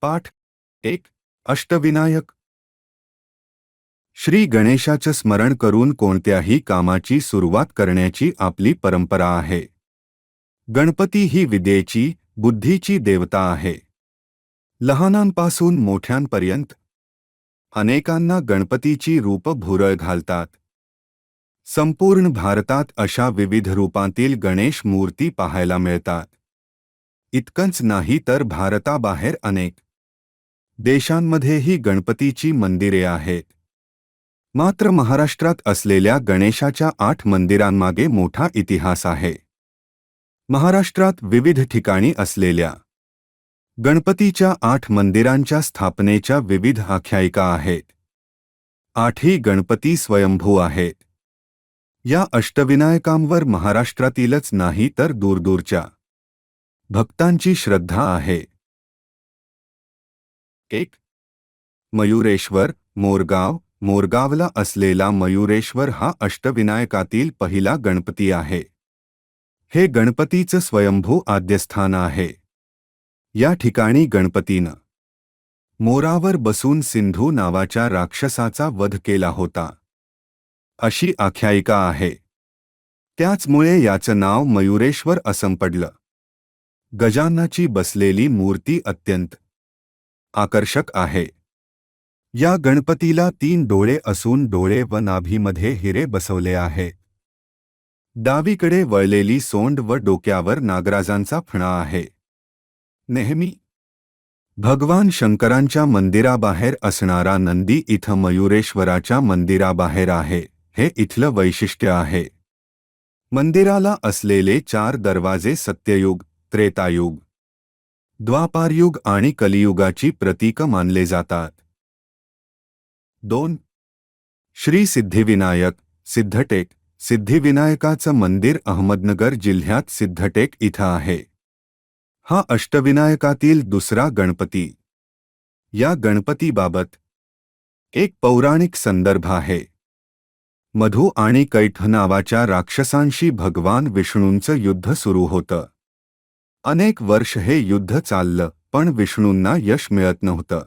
पाठ एक अष्टविनायक. श्री गणेशाचं स्मरण करून कोणत्याही कामाची सुरुवात करण्याची आपली परंपरा आहे. गणपती ही विद्येची बुद्धीची देवता आहे. लहानांपासून मोठ्यांपर्यंत अनेकांना गणपतीची रूप भुरळ घालतात. संपूर्ण भारतात अशा विविध रूपांतील गणेश मूर्ती पाहायला मिळतात. इतकंच नाही तर भारताबाहेर अनेक देशांमध्येही गणपतीची मंदिरे आहेत. मात्र महाराष्ट्रात असलेल्या गणेशाच्या आठ मंदिरांमागे मोठा इतिहास आहे. महाराष्ट्रात विविध ठिकाणी असलेल्या गणपतीच्या आठ मंदिरांच्या स्थापनेच्या विविध आख्यायिका आहेत. आठही गणपती स्वयंभू आहेत. या अष्टविनायकांवर महाराष्ट्रातीलच नाही तर दूरदूरच्या भक्तांची श्रद्धा आहे. एक मयुरेश्वर मोरगाव मोरगावला असलेला मयुरेश्वर हा अष्टविनायकातील पहिला गणपती आहे. हे गणपतीचं स्वयंभू आद्यस्थान आहे. या ठिकाणी गणपतीनं मोरावर बसून सिंधू नावाच्या राक्षसाचा वध केला होता. अशी आख्यायिका आहे. त्याचमुळे याचं नाव मयुरेश्वर असं पडलं गजानाची बसलेली मूर्ती अत्यंत आकर्षक आहे. या गणपतीला तीन डोळे असून डोळे व नाभीमध्ये हिरे बसवले आहे. डावीकडे वळलेली सोंड व डोक्यावर नागराजांचा फणा आहे. नेहमी भगवान शंकरांच्या मंदिराबाहेर असणारा नंदी इथं मयुरेश्वराच्या मंदिराबाहेर आहे. हे इथलं वैशिष्ट्य आहे. मंदिराला असलेले चार दरवाजे सत्ययुग त्रेतायुग द्वापारयुग आणि कलियुगाची प्रतीक मानले जातात. दोन. श्री सिद्धिविनायक सिद्धटेक. सिद्धिविनायकाचं मंदिर अहमदनगर जिल्ह्यात सिद्धटेक इथं आहे. हा अष्टविनायकातील दुसरा गणपती. या गणपतीबाबत एक पौराणिक संदर्भ आहे. मधु आणि कैठ नावाच्या राक्षसांशी भगवान विष्णूंचं युद्ध सुरू होतं. अनेक वर्ष हे युद्ध चाललं पण विष्णूंना यश मिळत नव्हतं.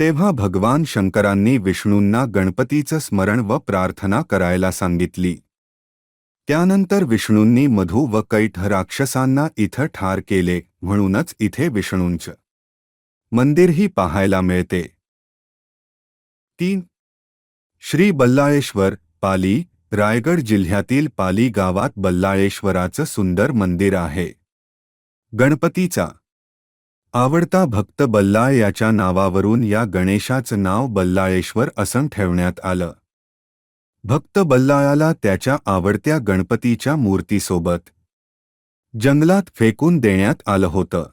तेव्हा भगवान शंकरांनी विष्णूंना गणपतीचं स्मरण व प्रार्थना करायला सांगितली. त्यानंतर विष्णूंनी मधू व कैठ राक्षसांना इथं ठार केले म्हणूनच इथे विष्णूंचं. मंदिरही पाहायला मिळते. तीन. श्री बल्लाळेश्वर पाली रायगड जिल्ह्यातील पाली गावात बल्लाळेश्वराचं सुंदर मंदिर आहे. गणपतीचा. आवडता भक्त बल्लाळ याच्या नावावरून या गणेशाचं नाव बल्लाळेश्वर असं ठेवण्यात आलं. भक्त बल्लाळाला त्याच्या आवडत्या गणपतीच्या मूर्तीसोबत जंगलात फेकून देण्यात आलं होतं.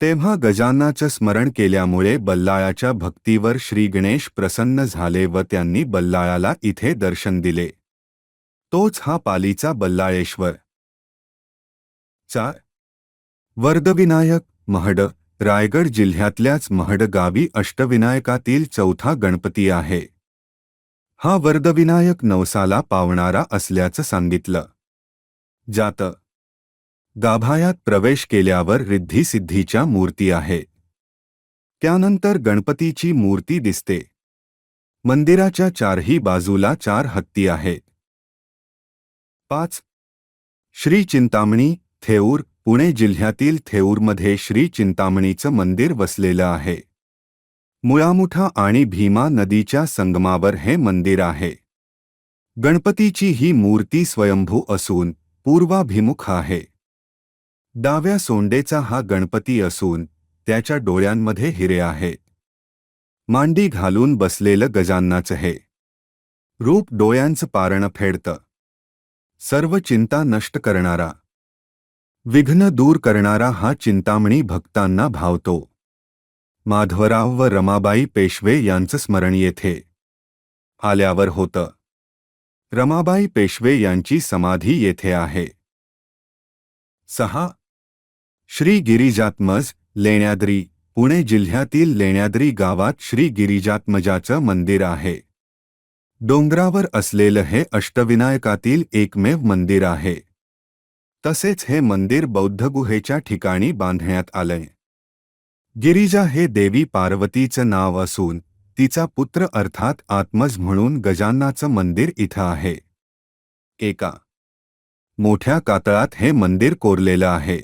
तेव्हा गजानाचं स्मरण केल्यामुळे बल्लाळाच्या भक्तीवर श्री गणेश प्रसन्न झाले व त्यांनी बल्लाळाला इथे दर्शन दिले. तोच हा पालीचा बल्लाळेश्वर. चार वर्दविनायक महड रायगड जिल्ह्यातल्याच महड गावी अष्टविनायकातील चौथा गणपती आहे. हा वर्दविनायक नवसाला पावणारा असल्याचं सांगितलं. जात. गाभायात प्रवेश केल्यावर रिद्धिसिद्धीच्या मूर्ती आहे. त्यानंतर गणपतीची मूर्ती दिसते. मंदिराच्या चारही बाजूला चार हत्ती आहेत पाच. श्री चिंतामणी थेऊर पुणे जिल्ह्यातील थेऊरमध्ये श्री चिंतामणीचं मंदिर वसलेलं आहे. मुळामुठा आणि भीमा नदीच्या संगमावर हे मंदिर आहे. गणपतीची ही मूर्ती स्वयंभू असून पूर्वाभिमुख आहे. डाव्या सोंडेचा हा गणपती असून त्याच्या डोळ्यांमध्ये हिरे आहे. मांडी घालून बसलेलं गजांनाचं हे रूप डोळ्यांचं पारण फेडतं. सर्व चिंता नष्ट करणारा विघ्न दूर करणारा हा चिंतामणी भक्तांना भावतो. माधवराव व रमाबाई पेशवे यांचं स्मरण येथे. आल्यावर होतं. रमाबाई पेशवे यांची समाधी येथे आहे. सहा. श्री गिरिजात्मज लेण्याद्री पुणे जिल्ह्यातील लेण्याद्री गावात श्री गिरिजात्मजाचं मंदिर आहे. डोंगरावर असलेलं हे अष्टविनायकातील एकमेव मंदिर आहे. तसेच हे मंदिर बौद्ध गुहेच्या ठिकाणी बांधण्यात आलंय. गिरिजा हे देवी पार्वतीचं नाव असून तिचा पुत्र अर्थात आत्मज म्हणून गजान्नाचं मंदिर इथं आहे. एका मोठ्या कातळात हे मंदिर कोरलेलं आहे.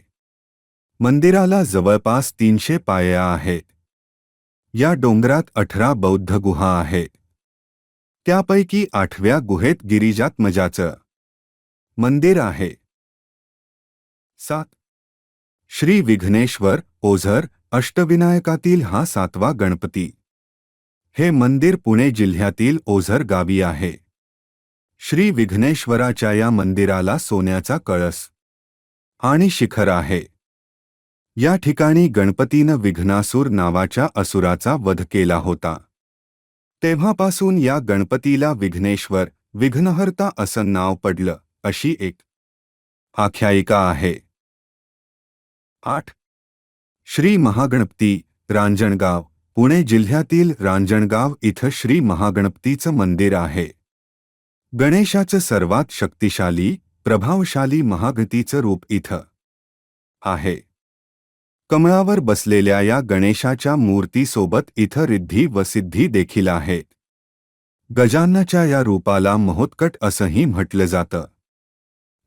मंदिराला जवळपास तीनशे पाया आहेत. या डोंगरात अठरा बौद्ध गुहा आहेत. त्यापैकी आठव्या गुहेत गिरिजात्मजाचं मंदिर आहे. सात. श्री विघ्नेश्वर ओझर अष्टविनायकातील हा सातवा गणपती. हे मंदिर पुणे जिल्ह्यातील ओझर गावी आहे. श्री विघ्नेश्वराच्या या मंदिराला सोन्याचा कळस आणि शिखर आहे. या ठिकाणी गणपतीनं विघ्नासूर नावाच्या असुराचा वध केला होता. तेव्हापासून या गणपतीला विघ्नेश्वर विघ्नहर्ता असं नाव पडलं अशी एक आख्यायिका आहे. आठ. श्री महागणपती रांजणगाव पुणे जिल्ह्यातील रांजणगाव इथं श्री महागणपतीचं मंदिर आहे. गणेशाचं सर्वात शक्तिशाली प्रभावशाली महागतीचं रूप इथं आहे. कमळावर बसलेल्या या गणेशाच्या मूर्तीसोबत इथं रिद्धी व सिद्धी देखील आहेत. गजान्नाच्या या रूपाला महोत्कट असंही म्हटलं जातं.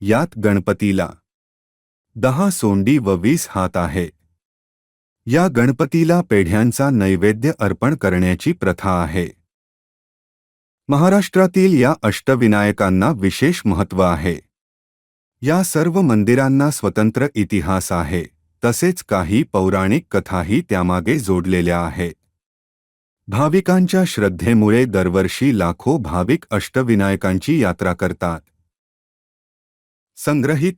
यात गणपतीला दहा सोंडी व वीस हात आहे. या गणपतीला पेढ्यांचा नैवेद्य अर्पण करण्याची प्रथा आहे. महाराष्ट्रातील या अष्टविनायकांना विशेष महत्त्व आहे. या सर्व मंदिरांना स्वतंत्र इतिहास आहे. तसेच काही पौराणिक कथाही त्यामागे जोडलेल्या आहेत. भाविकांच्या श्रद्धेमुळे दरवर्षी लाखो भाविक अष्टविनायकांची यात्रा करतात. संग्रहित